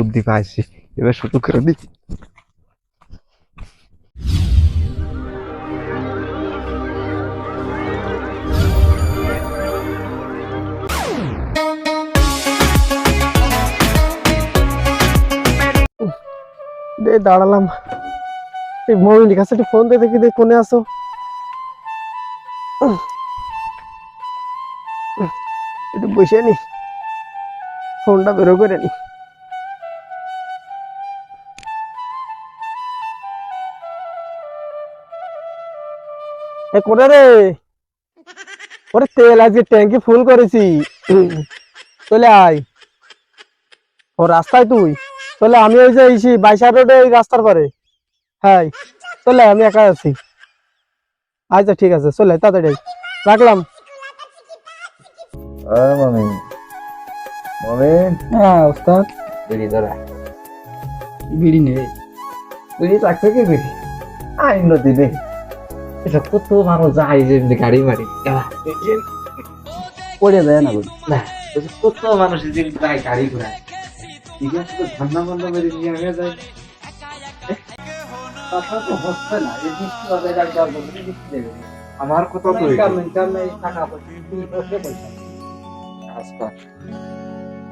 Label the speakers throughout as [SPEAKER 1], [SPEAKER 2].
[SPEAKER 1] বুদ্ধি পাইছি, এবার শুরু করে দিই।
[SPEAKER 2] দে, দাঁড়ালাম। এই মমিনের কাছে একটু ফোন দিয়ে দেখি, দে, কোনে আসো একটু বসে নি। ফোনটা বেরো করে নি। এ কোনে রে? ওরে তেল আজকে ট্যাঙ্কি ফুল করেছি। চলে আয়। ও রাস্তায় তুই? চলে আমি ওই যে ইসি বাইশা রোডে ওই রাস্তার পরে। হ্যাঁ চলে আমি একা আছি। আচ্ছা ঠিক আছে চলে তাড়াতাড়ি আয়। রাখলাম।
[SPEAKER 1] মামি। মামি?
[SPEAKER 2] হ্যাঁ ওস্তাদ।
[SPEAKER 1] বিড়ি ধরা।
[SPEAKER 2] বিড়ি নেই
[SPEAKER 1] বিড়ি রাখছে কি বিড়ি? আইন রে এটা কত মানুষ যায় যে গাড়ি মারি
[SPEAKER 2] পড়ে দেয় না
[SPEAKER 1] না কত মানুষ যে যায় গাড়ি ঘোড়ায় ঠান্ডা বন্ধ করে নিয়ে আমি যাই। আমার কথা তো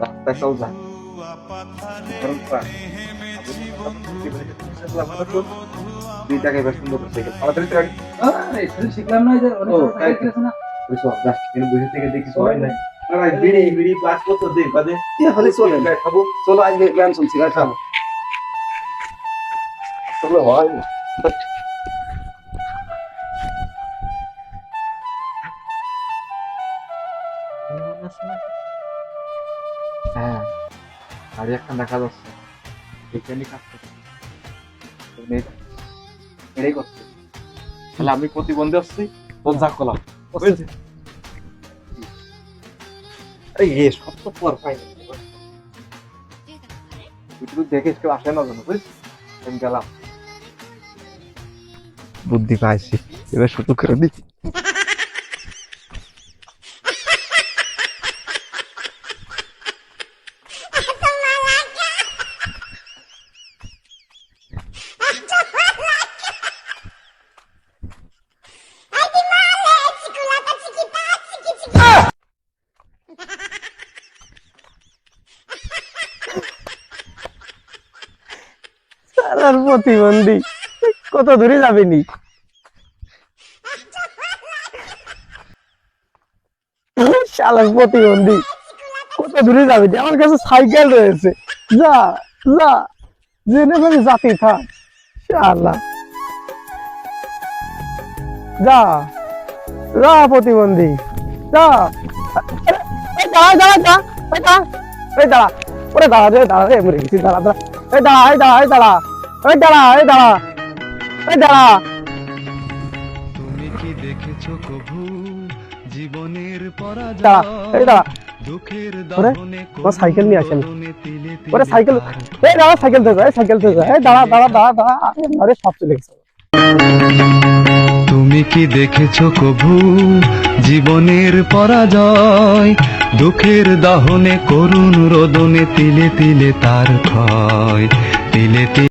[SPEAKER 1] রাস্তায় কেউ যা। কারণ পা, দুই টাকায় বেশ সুন্দর করছে তাড়াতাড়ি
[SPEAKER 2] শিখলাম না যে
[SPEAKER 1] বসে থেকে দেখি সবাই নাই। বিড়ি বিড়ি পাঁচ কত দে বাদে
[SPEAKER 2] চলে?
[SPEAKER 1] খাব।
[SPEAKER 2] চলো আজকে জ্ঞান শুনছি খাব।
[SPEAKER 1] চলো হয় হ্যাঁ গাড়ি একটা দেখা যাচ্ছে। এখানে কাজ করছে। এটাই করছে। তাহলে আমি প্রতিবন্ধী আসছি তোর যা কলাম বুদ্ধি পাইছি এবার শুধু করে পর পাই না তুই দেখিস কেউ আসে না জানো বুঝছিস আমি গেলাম বুদ্ধি পাইছি এবার শুরু করে দিই
[SPEAKER 2] আর প্রতিবন্ধী, কত দূরে যাবে নি? শালার প্রতিবন্ধী, কত দূরে যাবে আমার কাছে সাইকেল রয়েছে। যা যা, জেনে ভাবে জাতি থাক, শালা। যা যা প্রতিবন্ধী, যা। দাঁড়া দাঁড়া দাঁড়া দাঁড়া দাঁড়া, ওরে দাঁড়া রে দাঁড়া রে, মরে গেছি, দাঁড়া দাঁড়া। এই দাঁড়া এই দাঁড়া এই দাঁড়া। এই দাঁড়া এই দাঁড়া এই দাঁড়া।
[SPEAKER 3] তুমি কি দেখেছ কভু? জীবনের
[SPEAKER 2] এই
[SPEAKER 3] পরাজয়।
[SPEAKER 2] দাঁড়া
[SPEAKER 3] দুঃখের দহনে
[SPEAKER 2] ও সাইকেল নিয়ে আসেন।
[SPEAKER 3] তিলে তিলে
[SPEAKER 2] ওরে সাইকেল
[SPEAKER 3] তার।
[SPEAKER 2] এই দাঁড়া সাইকেল থেকে এই সাইকেল থেকে এই দাঁড়া দাঁড়া দাঁড়া দাঁড়া। আরে আরে সব চলে গেছে।
[SPEAKER 3] তুমি কি দেখেছ কভু? জীবনের পরাজয়। দুঃখের দহনে করুণ রোদনে তিলে তিলে তার ক্ষয়। তিলে তিলে